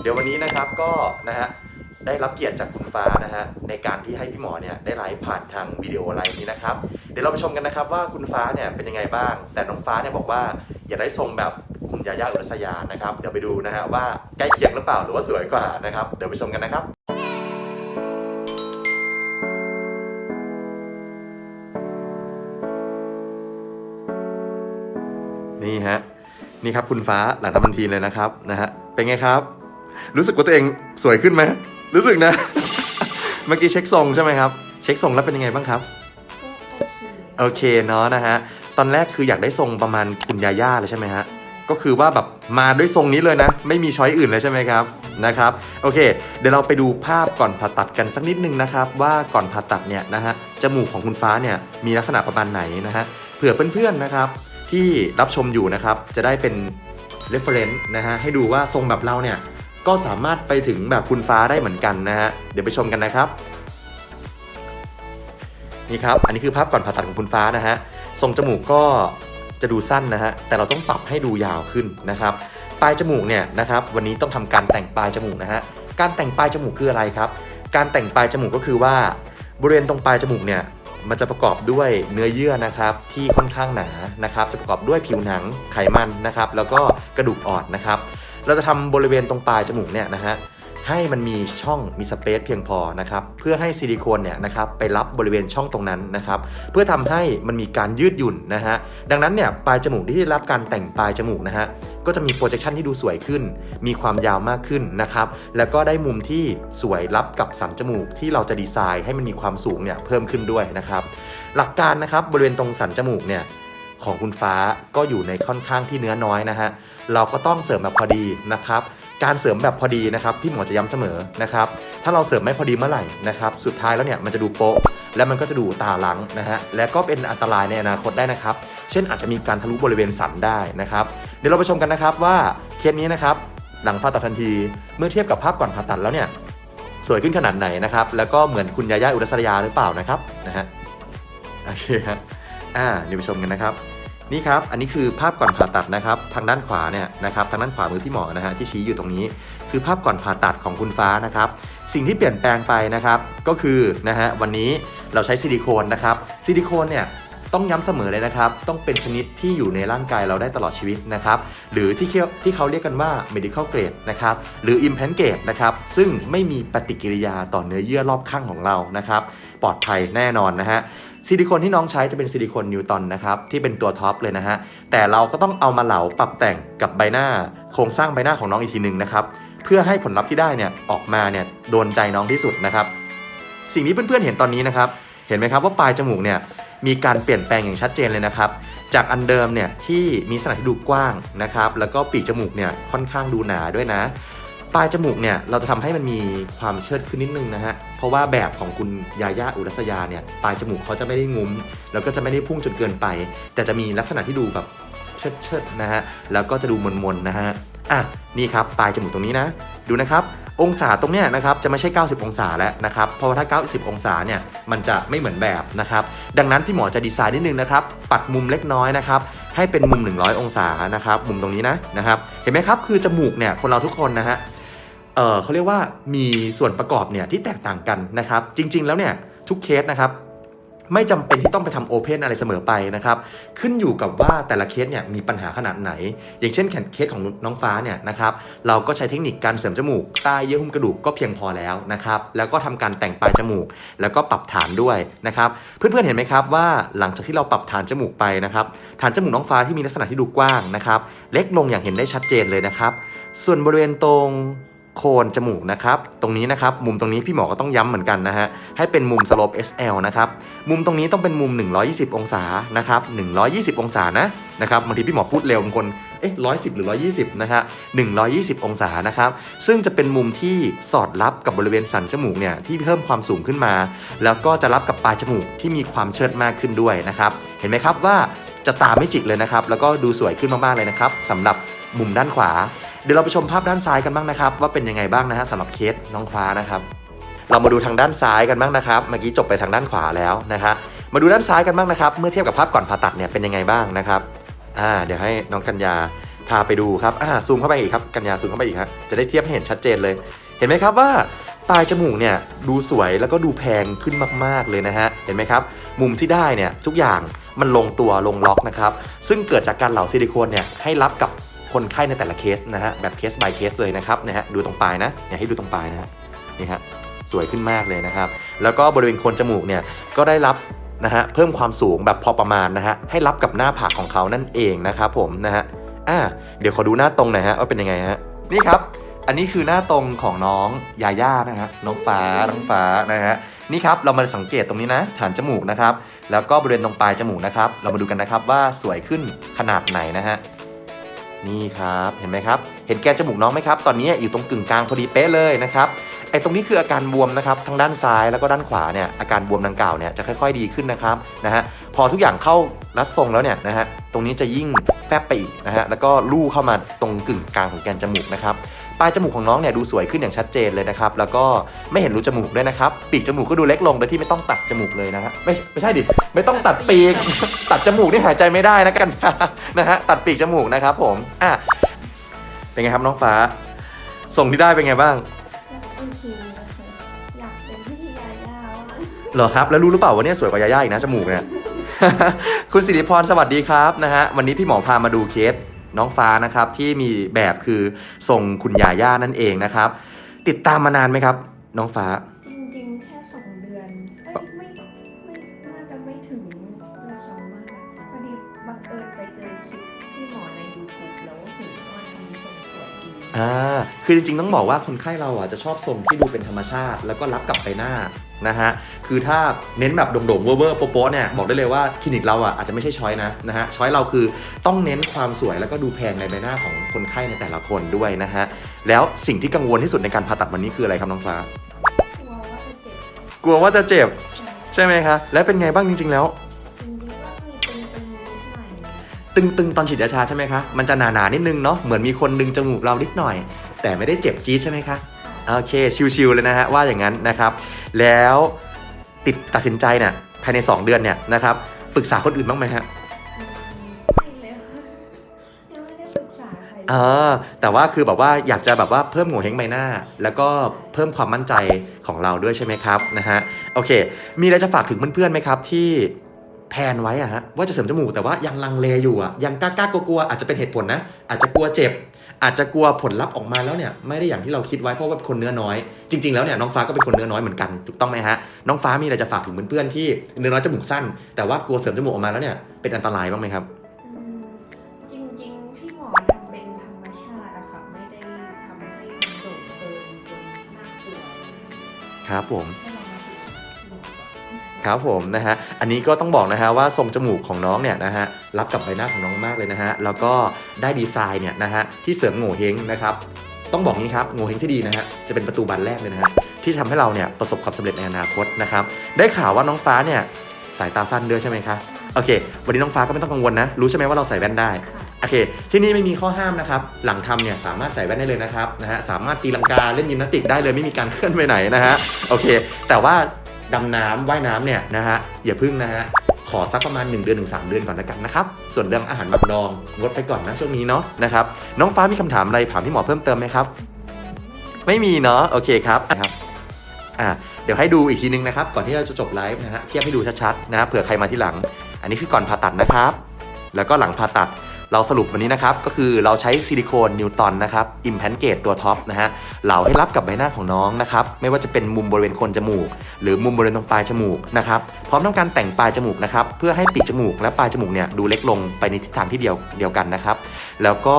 เดี๋ยววันนี้นะครับก็นะฮะได้รับเกียรติจากคุณฟ้านะฮะในการที่ให้พี่หมอเนี่ยได้ไลฟ์ผ่านทางวิดีโอไลฟ์นี้นะครับ เดี๋ยวเราไปชมกันนะครับว่าคุณฟ้าเนี่ยเป็นยังไงบ้าง แต่น้องฟ้าเนี่ยบอกว่าอย่าได้ทรงแบบคุณยาย่าอุรัสยานะครับเดี๋ยวไปดูนะฮะว่าใกล้เคียงหรือเปล่าหรือว่าสวยกว่านะครับเดี๋ยวไปชมกันนะครับนี่ฮะนี่ครับคุณฟ้าหลังทำบันทีเลยนะครับนะฮะเป็นไงครับ รู้สึกว่าตัวเองสวยขึ้นไหมรู้สึกนะ เมื่อกี้เช็คทรงใช่ไหมครับ เช็คทรงแล้วเป็นยังไงบ้างครับ โอเคเนาะนะฮะ ตอนแรกคืออยากได้ทรงประมาณคุณยาย่าเลยใช่ไหมฮะ ก็คือว่าแบบมาด้วยทรงนี้เลยนะ ไม่มีช้อยอื่นเลยใช่ไหมครับ นะครับ โอเค เดี๋ยวเราไปดูภาพก่อนผ่าตัดกันสักนิดนึงนะครับ ว่าก่อนผ่าตัดเนี่ยนะฮะ จมูกของคุณฟ้าเนี่ยมีลักษณะประมาณไหนนะฮะ เผื่อเพื่อนๆนะครับที่รับชมอยู่นะครับ จะได้เป็น reference นะฮะ ให้ดูว่าทรงแบบเราเนี่ย ก็สามารถไปถึงแบบคุณฟ้าได้เหมือนกันนะฮะเดี๋ยวไปชมกันนะครับ นี่ครับ อันนี้คือภาพก่อนผ่าตัดของคุณฟ้านะฮะทรงจมูกก็จะดูสั้นนะฮะแต่เราต้องปรับให้ดูยาวขึ้นนะครับปลายจมูกเนี่ยนะครับวันนี้ต้องทำการแต่งปลายจมูกนะฮะการแต่งปลายจมูกคืออะไรครับ การแต่งปลายจมูกก็คือว่าบริเวณตรงปลายจมูกเนี่ยมันจะประกอบด้วยเนื้อเยื่อนะครับที่ค่อนข้างหนานะครับ จะประกอบด้วยผิวหนังไขมันนะครับ แล้วก็กระดูกอ่อนนะครับ เราจะทำบริเวณตรงปลายจมูกเนี่ยนะฮะให้มันมีช่องมีสเปซเพียงพอนะครับเพื่อให้ซิลิโคนเนี่ยนะครับไปรับบริเวณช่องตรงนั้นนะครับเพื่อทำให้มันมีการยืดหยุ่นนะฮะดังนั้นเนี่ยปลายจมูกที่ได้รับการแต่งปลายจมูกนะฮะก็จะมีโปรเจคชันที่ดูสวยขึ้น มีความยาวมากขึ้นนะครับแล้วก็ได้มุมที่สวยรับกับสันจมูกที่เราจะดีไซน์ให้มันมีความสูงเนี่ยเพิ่มขึ้นด้วยนะครับหลักการนะครับบริเวณตรงสันจมูกเนี่ย ของคุณฟ้าก็อยู่ในค่อนข้างที่เนื้อน้อยนะฮะเราก็ต้องเสริมแบบพอดีนะครับการเสริมแบบพอดีนะครับที่หมอจะย้ำเสมอนะครับถ้าเราเสริมไม่พอดีเมื่อไหร่นะครับสุดท้ายแล้วเนี่ยมันจะดูโป๊ะและมันก็จะดูตาหลังนะฮะและก็เป็นอันตรายในอนาคตได้นะครับ เช่นอาจจะมีการทะลุบริเวณสันได้นะครับเดี๋ยวเราไปชมกันนะครับว่าเคสนี้นะครับหลังผ่าตัดทันที เมื่อเทียบกับภาพก่อนผ่าตัดแล้วเนี่ยสวยขึ้นขนาดไหนนะครับแล้วก็เหมือนคุณยาย่าอุรัสยาหรือเปล่านะครับนะฮะโอเคครับ อ่าเดี๋ยวไปชมกันนะครับ นี่ครับ อันนี้คือภาพก่อนผ่าตัดนะครับ ทางด้านขวาเนี่ยนะครับทางด้านขวามือพี่หมอนะฮะที่ชี้อยู่ตรงนี้ คือภาพก่อนผ่าตัดของคุณฟ้านะครับ สิ่งที่เปลี่ยนแปลงไปนะครับ ก็คือนะฮะวันนี้เราใช้ซิลิโคนนะครับซิลิโคนเนี่ยต้องย้ำเสมอเลยนะครับ ต้องเป็นชนิดที่อยู่ในร่างกายเราได้ตลอดชีวิตนะครับ หรือที่เที่เขาเรียกกันว่า medical grade นะครับ หรือ implant grade นะครับ ซึ่งไม่มีปฏิกิริยาต่อเนื้อเยื่อรอบข้างของเรา นะครับ ปลอดภัยแน่นอนนะฮะ ซิลิโคนที่น้องใช้จะเป็นซิลิโคนนิวตันนะครับที่เป็นตัวท็อปเลยนะฮะแต่เราก็ต้องเอามาเหลาปรับแต่งกับใบหน้า โครงสร้างใบหน้าของน้องอีกทีหนึ่งนะครับเพื่อให้ผลลัพธ์ที่ได้เนี่ยออกมาเนี่ยโดนใจน้องที่สุดนะครับสิ่งที่เพื่อนๆเห็นตอนนี้นะครับเห็นไหมครับว่าปลายจมูกเนี่ยมีการเปลี่ยนแปลงอย่างชัดเจนเลยนะครับจากอันเดิมเนี่ยที่มีขนาดที่ดูกว้างนะครับแล้วก็ปีกจมูกเนี่ยค่อนข้างดูหนาด้วยนะ ปลายจมูกเนี่ยเราจะทำให้มันมีความเชิดขึ้นนิดนึงนะฮะ เพราะว่าแบบของคุณยาย่าอุรัสยาเนี่ยปลายจมูกเขาจะไม่ได้งุ้ม แล้วก็จะไม่ได้พุ่งจนเกินไป แต่จะมีลักษณะที่ดูแบบเชิดเชิดๆนะฮะ แล้วก็จะดูมนๆนะฮะ อะนี่ครับปลายจมูกตรงนี้นะ ดูนะครับองศาตรงเนี้ยนะครับจะไม่ใช่ 90 องศาแล้วนะครับเพราะว่าถ้า 90 องศาเนี่ยมันจะไม่เหมือนแบบนะครับดังนั้นพี่หมอจะดีไซน์นิดนึงนะครับปัดมุมเล็กน้อยนะครับให้เป็นมุม 100 องศานะครับมุมตรงนี้นะนะครับเห็นไหมครับคือจมูกเนี่ยคนเราทุกคนนะฮะ เออเขาเรียกว่ามีส่วนประกอบเนี่ยที่แตกต่างกันนะครับ จริง ๆ แล้วเนี่ยทุกเคสนะครับไม่จำเป็นที่ต้องไปทำโอเพนอะไรเสมอไปนะครับ ขึ้นอยู่กับว่าแต่ละเคสเนี่ยมีปัญหาขนาดไหน อย่างเช่นเคสของน้องฟ้าเนี่ยนะครับ เราก็ใช้เทคนิคการเสริมจมูกใต้เยื่อหุ้มกระดูกก็เพียงพอแล้วนะครับ แล้วก็ทำการแต่งปลายจมูก แล้วก็ปรับฐานด้วยนะครับ เพื่อนๆเห็นไหมครับว่าหลังจากที่เราปรับฐานจมูกไปนะครับ ฐานจมูกน้องฟ้าที่มีลักษณะที่ดูกว้างนะครับ เล็กลงอย่างเห็นได้ชัดเจนเลยนะครับ ส่วนบริเวณตรง โคนจมูกนะครับ ตรงนี้นะครับ มุมตรงนี้พี่หมอก็ต้องย้ำเหมือนกันนะฮะ ให้เป็นมุมสโลป SL นะครับ มุมตรงนี้ต้องเป็นมุม 120 องศา นะครับ 120 องศานะ นะครับ บางทีพี่หมอพูดเร็วบางคน เอ๊ะ110หรือ120นะฮะ120องศา นะครับ ซึ่งจะเป็นมุมที่สอดรับกับบริเวณสันจมูกเนี่ยที่เพิ่มความสูงขึ้นมา แล้วก็จะรับกับปลายจมูกที่มีความเชิดมากขึ้นด้วยนะครับ เห็นไหมครับว่าจะตาไม่จิกเลยนะครับ แล้วก็ดูสวยขึ้นมากๆเลยนะครับสำหรับมุมด้านขวา เดี๋ยวเราไปชมภาพด้านซ้ายกันบ้างนะครับ ว่าเป็นยังไงบ้างนะฮะสำหรับเคสน้องฟ้านะครับ เรามาดูทางด้านซ้ายกันบ้างนะครับ เมื่อกี้จบไปทางด้านขวาแล้วนะฮะมาดูด้านซ้ายกันบ้างนะครับ เมื่อเทียบกับภาพก่อนผ่าตัดเนี่ยเป็นยังไงบ้างนะครับอ่าเดี๋ยวให้น้องกัญญาพาไปดูครับอ่าซูมเข้าไปอีกครับกัญญาซูมเข้าไปอีกฮะจะได้เทียบให้เห็นชัดเจนเลย เห็นไหมครับว่าปลายจมูกเนี่ยดูสวยแล้วก็ดูแพงขึ้นมากๆเลยนะฮะเห็นไหมครับ มุมที่ได้เนี่ยทุกอย่างมันลงตัวลงล็อกนะครับ ซึ่งเกิดจากการเหลาซิลิโคนเนี่ยให้รับกับ คนไข้ในแต่ละเคสนะฮะแบบเคส by เคสเลยนะครับนะฮะดูตรงปลายนะอยากให้ดูตรงปลายนะฮะนี่ฮะสวยขึ้นมากเลยนะครับ แล้วก็บริเวณโคนจมูกเนี่ยก็ได้รับนะฮะเพิ่มความสูงแบบพอประมาณนะฮะให้รับกับหน้าผากของเขานั่นเองนะครับผมนะฮะอ่าเดี๋ยวขอดูหน้าตรงหน่อยฮะว่าเป็นยังไงฮะนี่ครับ อันนี้คือหน้าตรงของน้องยาย่านะฮะน้องฟ้าน้องฟ้านะฮะนี่ครับเรามาสังเกตตรงนี้นะฐานจมูกนะครับ แล้วก็บริเวณตรงปลายจมูกนะครับ เรามาดูกันนะครับว่าสวยขึ้นขนาดไหนนะฮะ นี่ครับเห็นไหมครับ เห็นแกนจมูกน้องไหมครับ ตอนนี้อยู่ตรงกึ่งกลางพอดีเป๊ะเลยนะครับไอ้ตรงนี้คืออาการบวมนะครับทั้งด้านซ้ายแล้วก็ด้านขวาเนี่ยอาการบวมดังกล่าวเนี่ยจะค่อย ๆ ดีขึ้นนะครับนะฮะพอทุกอย่างเข้ารัดทรงแล้วเนี่ยนะฮะตรงนี้จะยิ่งแฟบไปอีกนะฮะแล้วก็ลู่เข้ามาตรงกึ่งกลางของแกนจมูกนะครับ ปลายจมูกของน้องเนี่ยดูสวยขึ้นอย่างชัดเจนเลยนะครับ แล้วก็ไม่เห็นรูจมูกด้วยนะครับ ปีกจมูกก็ดูเล็กลงโดยที่ไม่ต้องตัดจมูกเลยนะฮะ ไม่ไม่ใช่ดิ ไม่ต้องตัดปีก ตัดจมูกนี่หายใจไม่ได้นะกันนะฮะ ตัดปีกจมูกนะครับผม อะ เป็นไงครับน้องฟ้า ส่งที่ได้เป็นไงบ้าง โอเคนะคะอยากเป็นพี่ยายาว่ะเหรอครับ แล้วรู้หรือเปล่าว่าเนี่ยสวยกว่ายาย่าอีกนะจมูกเนี่ย คุณสิริพรสวัสดีครับนะฮะ วันนี้พี่หมอพามาดูเคส น้องฟ้านะครับที่มีแบบคือทรงคุณยาย่านั่นเองนะครับ ติดตามมานานไหมครับ น้องฟ้า จริงๆ แค่สองเดือนเอ้ยไม่ไม่น่าจะไม่ถึงด้วยซ้ำนะคะพอดีบังเอิญไปเจอคลิปพี่หมอใน YouTube แล้วเห็นว่าทำทรงสวยดีอ่าคือจริงๆต้องบอกว่าคนไข้เราอะจะชอบทรงที่ดูเป็นธรรมชาติ แล้วก็รับกับใบหน้า นะฮะ คือถ้าเน้นแบบโด่งๆเวอร์ๆโป๊ะๆเนี่ยบอกได้เลยว่าคลินิกเราอะอาจจะไม่ใช่ช้อยนะนะฮะช้อยเราคือต้องเน้นความสวยแล้วก็ดูแพงในใบหน้าของคนไข้ในแต่ละคนด้วยนะฮะ แล้วสิ่งที่กังวลที่สุดในการผ่าตัดวันนี้คืออะไรครับน้องฟ้า กลัวว่าจะเจ็บกลัวว่าจะเจ็บใช่ไหมคะ แล้วเป็นไงบ้างจริงๆแล้ว จริงๆก็มีตึงๆนิดหน่อยนะตึงๆตอนฉีดยาชาใช่ไหมคะ มันจะหนาๆนิดนึงเนาะเหมือนมีคนดึงจมูกเรานิดหน่อย แต่ไม่ได้เจ็บจี๊ดใช่ไหมคะ โอเค ชิวๆเลยนะฮะว่าอย่างนั้นนะครับ แล้วติดตัดสินใจเนี่ยภายใน 2 เดือนเนี่ยนะครับปรึกษาคนอื่นบ้างไหมฮะอืมไม่เลยค่ะยังไม่ได้ปรึกษาใครเลยอ่าแต่ว่าคือแบบว่าอยากจะแบบว่าเพิ่มหัวเฮงใบหน้า แล้วก็เพิ่มความมั่นใจของเราด้วยใช่ไหมครับนะฮะโอเค มีอะไรจะฝากถึงเพื่อนๆไหมครับ ที่แพลนไว้อะฮะว่าจะเสริมจมูกแต่ว่ายังลังเลอยู่อะยังกล้าๆกลัวๆอาจจะเป็นเหตุผลนะ อาจจะกลัวเจ็บ อาจจะกลัวผลลัพธ์ออกมาแล้วเนี่ยไม่ได้อย่างที่เราคิดไว้เพราะว่าเป็นคนเนื้อน้อย จริง ๆ แล้วเนี่ยน้องฟ้าก็เป็นคนเนื้อน้อยเหมือนกันถูกต้องไหมฮะน้องฟ้ามีอะไรจะฝากถึงเพื่อนๆที่เนื้อน้อยจมูกสั้น แต่ว่ากลัวเสริมจมูกออกมาแล้วเนี่ยเป็นอันตรายบ้างไหมครับอืมจริงๆพี่หมอทำเป็นธรรมชาติอะค่ะไม่ได้ทำให้มันโด่งเกินจนน่ากลัวครับผม ครับผมนะฮะอันนี้ก็ต้องบอกนะฮะว่าทรงจมูกของน้องเนี่ยนะฮะรับกับใบหน้าของน้องมากเลยนะฮะแล้วก็ได้ดีไซน์เนี่ยนะฮะที่เสริมโง่เฮงนะครับต้องบอกนี้ครับโง่เฮงที่ดีนะฮะจะเป็นประตูบานแรกเลยนะฮะที่ทำให้เราเนี่ยประสบความสำเร็จในอนาคตนะครับได้ข่าวว่าน้องฟ้าเนี่ยสายตาสั้นด้วยใช่ไหมคะโอเค วันนี้น้องฟ้าก็ไม่ต้องกังวลนะ รู้ใช่ไหมว่าเราใส่แว่นได้ โอเค ที่นี่ไม่มีข้อห้ามนะครับ หลังทำเนี่ยสามารถใส่แว่นได้เลยนะครับ นะฮะ สามารถตีลังกาเล่นยิมนาสติกได้เลยไม่มีการเคลื่อนไปไหนนะฮะ โอเค แต่ว่า ดำน้ำว่ายน้ำเนี่ยนะฮะอย่าพึ่งนะฮะขอสักประมาณ 1 เดือนถึง3เดือนก่อนล้วกันนะครับ ส่วนเรื่องอาหารหมักดองงดไปก่อนนะช่วงนี้เนาะนะครับน้องฟ้ามีคำถามอะไรถามพี่หมอเพิ่มเติมไหมครับ ไม่มีเนาะโอเคครับนะครับอ่าเดี๋ยวให้ดูอีกทีนึงนะครับ ก่อนที่เราจะจบไลฟ์นะฮะเทียบให้ดูชัดๆนะฮะเผื่อใครมาที่หลัง อันนี้คือก่อนผ่าตัดนะครับ แล้วก็หลังผ่าตัด เราสรุปวันนี้นะครับ ก็คือเราใช้ซิลิโคนนิวตอนนะครับอิมแพนเกตตัวท็อปนะฮะเหลาให้รับกับใบหน้าของน้องนะครับไม่ว่าจะเป็นมุมบริเวณโคนจมูก หรือมุมบริเวณตรงปลายจมูกนะครับพร้อมทั้งการแต่งปลายจมูกนะครับเพื่อให้ปีกจมูกและปลายจมูกเนี่ยดูเล็กลงไปในทิศทางที่เดียวเดียวกันนะครับแล้วก็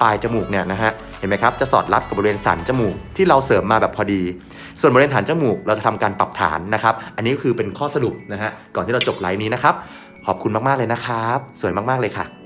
ปลายจมูกเนี่ยนะฮะเห็นไหมครับจะสอดรับกับบริเวณสันจมูกที่เราเสริมมาแบบพอดี ส่วนบริเวณฐานจมูกเราจะทำการปรับฐานนะครับ อันนี้ก็คือเป็นข้อสรุปนะฮะก่อนที่เราจบไลฟ์นี้นะครับขอบคุณมากๆเลยนะครับ สวยมากๆเลยค่ะ